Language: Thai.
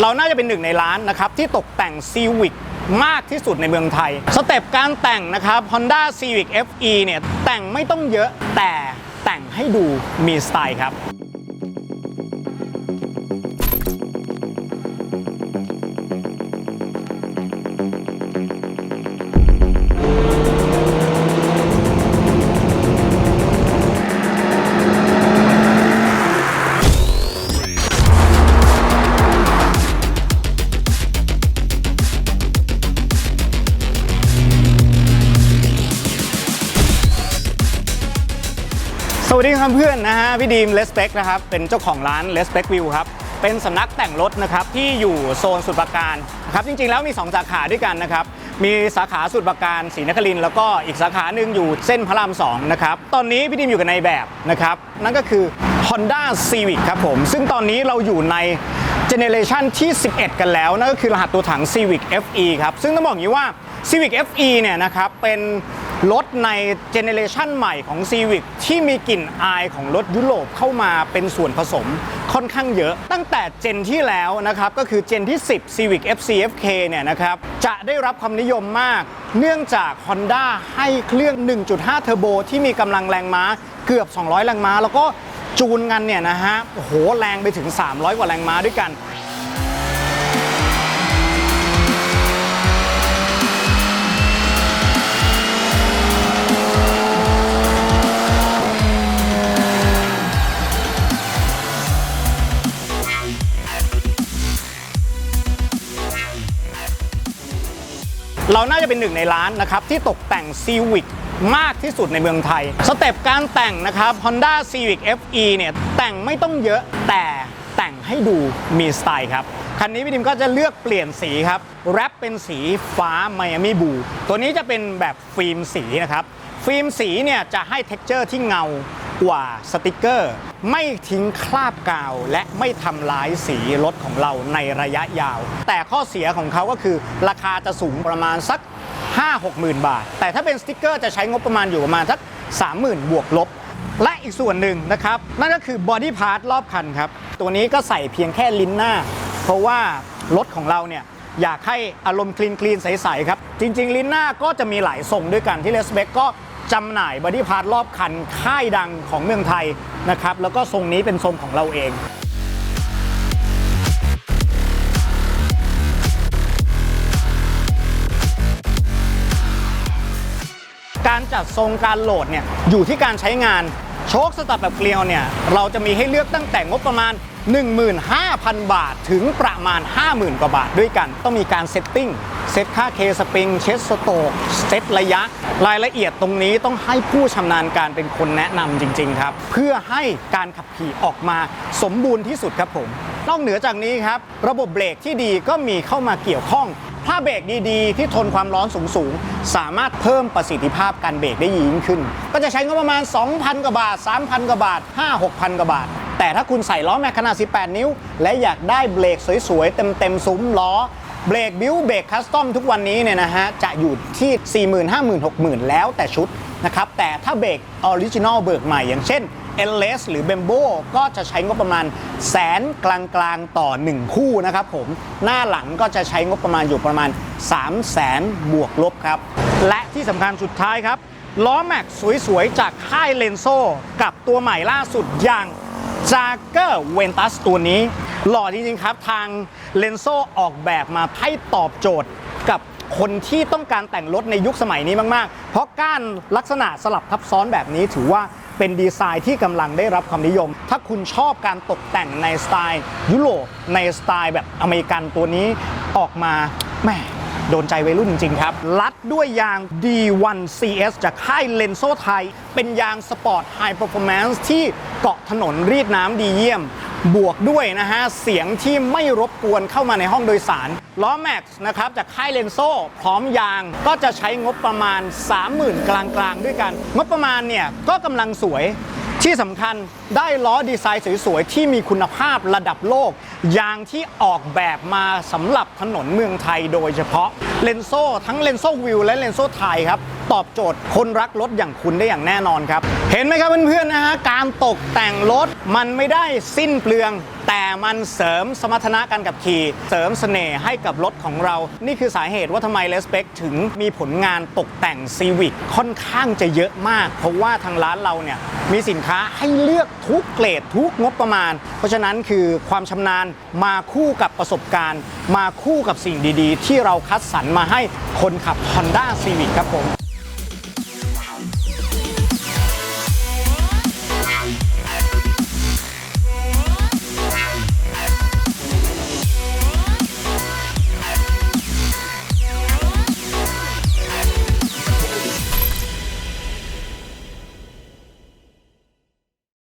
เราน่าจะเป็นหนึ่งในร้านนะครับที่ตกแต่ง Civic มากที่สุดในเมืองไทย สเต็ปการแต่งนะครับ Honda Civic FE เนี่ยแต่งไม่ต้องเยอะแต่แต่งให้ดูมีสไตล์ครับ วัสดีครับเพื่อนนะฮะพี่ดีมเลสเ c กนะครับเป็นเจ้าของร้านเลสเ c กวิวครับเป็นสำนักแต่งรถนะครับที่อยู่โซนสุดปราการนะครับจริงๆแล้วมี 2 สาขาด้วยกันนะครับมีสาขาสุดปราการศรีนครินแล้วก็อีกสาขาหนึ่งอยู่เส้นพระราม2นะครับตอนนี้พี่ดีมอยู่กับในแบบนะครับนั่นก็คือ Honda Civic ครับผม ซึ่งตอนนี้เราอยู่ในเจเนเรชันที่ 11 กันแล้ว นั่นก็คือรหัสตัวถัง Civic FE ครับ ซึ่งต้องบอกอย่างนี้ว่า Civic FE เนี่ยนะครับเป็น รถในเจเนเรชันใหม่ของ Civic ที่มีกลิ่นอายของรถยุโรปเข้ามาเป็นส่วนผสมค่อนข้างเยอะ ตั้งแต่เจนที่แล้วนะครับ ก็คือเจนที่ 10 Civic FC FK เนี่ยนะครับ จะได้รับความนิยมมาก เนื่องจาก Honda ให้เครื่อง 1.5 เทอร์โบที่มีกำลังแรงม้าเกือบ 200 แรงม้า แล้วก็จูนกันเนี่ยนะฮะโอ้โหแรงไปถึง 300 กว่าแรงม้าด้วยกัน เราน่าจะเป็นหนึ่งในร้านนะครับที่ตกแต่ง Civic มากที่สุดในเมืองไทย สเต็ปการแต่งนะครับ Honda Civic FE เนี่ยแต่งไม่ต้องเยอะแต่แต่งให้ดูมีสไตล์ครับ คันนี้พี่ดิมก็จะเลือกเปลี่ยนสีครับแรปเป็นสีฟ้า Miami Blue ตัวนี้จะเป็นแบบฟิล์มสีนะครับ ฟิล์มสีเนี่ยจะให้ t e x t อร์ที่เงา กว่าสติกเกอร์ ไม่ทิ้งคราบกาว และไม่ทำลายสีรถของเราในระยะยาว แต่ข้อเสียของเขาก็คือ ราคาจะสูงประมาณสัก 5-6หมื่นบาท แต่ถ้าเป็นสติกเกอร์จะใช้งบประมาณอยู่ประมาณสัก 30,000 บวกลบ และอีกส่วนหนึ่งนะครับ นั่นก็คือบอดี้พาร์ทรอบคันครับ ตัวนี้ก็ใส่เพียงแค่ลิ้นหน้า เพราะว่ารถของเราเนี่ยอยากให้อารมณ์คลีนคลีนใสๆครับ จริง ๆ ลิ้นหน้าก็จะมีหลายทรงด้วยกันที่เลสเบกก็ จำหน่ายบอดี้พาร์ทรอบคันค่ายดังของเมืองไทยนะครับแล้วก็ทรงนี้เป็นทรงของเราเองการจัดทรงการโหลดเนี่ยอยู่ที่การใช้งานโชคสตัดแบบเกลียวเนี่ยเราจะมีให้เลือกตั้งแต่งบประมาณ 15,000 บาทถึงประมาณ 50,000 กว่าบาทด้วยกันต้องมีการเซตติ้ง เซตค่าเคสปริงเช็ดสโตกเซตระยะ รายละเอียดตรงนี้ต้องให้ผู้ชำนาญการเป็นคนแนะนำจริง ๆ ครับ เพื่อให้การขับขี่ออกมาสมบูรณ์ที่สุดครับผม นอกเหนือจากนี้ครับ ระบบเบรกที่ดีก็มีเข้ามาเกี่ยวข้อง ถ้าเบรกดีๆ ที่ทนความร้อนสูงๆ สามารถเพิ่มประสิทธิภาพการเบรกได้ยิ่งขึ้น ก็จะใช้งบประมาณ 2,000 กว่าบาท 3,000 กว่าบาท 5-6,000 กว่าบาทแต่ถ้าคุณใส่ล้อแม็กขนาด 18 นิ้ว และอยากได้เบรกสวยๆ เต็มๆ ซุ้มล้อ เบรกบิวเบรกคัสตอมทุกวันนี้เนี่ยนะฮะจะอยู่ที่ 40,000 50,000 60,000 แล้วแต่ชุดนะครับแต่ถ้าเบรกออริจินอลเบิกใหม่อย่างเช่นเอลเลสหรือเบมโบก็จะใช้งบประมาณแสนกลางๆต่อ 1 คู่นะครับผมหน้าหลังก็จะใช้งบประมาณอยู่ประมาณ 3 0 0แสนบวกลบครับ และที่สำคัญสุดท้ายครับ ล้อแม็กสวยๆ จากค่ายเลนโซกับตัวใหม่ล่าสุดอย่างจากเกอร์เวนตัสตัวนี้ หล่อจริงๆครับ ทางเลนโซออกแบบมาให้ตอบโจทย์กับคนที่ต้องการแต่งรถในยุคสมัยนี้มาก ๆ เพราะก้านลักษณะสลับทับซ้อนแบบนี้ถือว่าเป็นดีไซน์ที่กำลังได้รับความนิยม ถ้าคุณชอบการตกแต่งในสไตล์ยุโรปในสไตล์แบบอเมริกันตัวนี้ออกมาแหม่โดนใจวัยรุ่นจริง ๆ ครับ ลัดด้วยยาง D1 CS จากค่ายเลนโซไทย เป็นยางสปอร์ตไฮ p ์ r f o r m a n c e ที่เกาะถนนรีดน้ำดีเยี่ยม บวกด้วยนะฮะ เสียงที่ไม่รบกวนเข้ามาในห้องโดยสาร ล้อแม็กซ์นะครับ จากค่ายเลนโซพร้อมยางก็จะใช้งบประมาณ 30,000 กลางๆ ด้วยกัน งบประมาณเนี่ยก็กำลังสวยที่สำคัญได้ล้อดีไซน์สวย ๆ ที่มีคุณภาพระดับโลก ยางที่ออกแบบมาสำหรับถนนเมืองไทยโดยเฉพาะเลนโซทั้งเลนโซวิวและเลนโซไทยครับ ตอบโจทย์คนรักรถอย่างคุณได้อย่างแน่นอนครับ เห็นไหมครับเพื่อนๆนะฮะการตกแต่งรถมันไม่ได้สิ้นเปลือง แต่มันเสริมสมรรถนะการขับขี่ เสริมเสน่ห์ให้กับรถของเรา นี่คือสาเหตุว่าทำไมเลสเ c คถึงมีผลงานตกแต่งซีวิ c ค่อนข้างจะเยอะมาก เพราะว่าทางร้านเราเนี่ยมีสินค้าให้เลือกทุกเกรดทุกงบประมาณ เพราะฉะนั้นคือความชำนาญมาคู่กับประสบการณ์ มาคู่กับสิ่งดีๆ ที่เราคัดสรรมาให้คนขับ Honda Civic ครับผม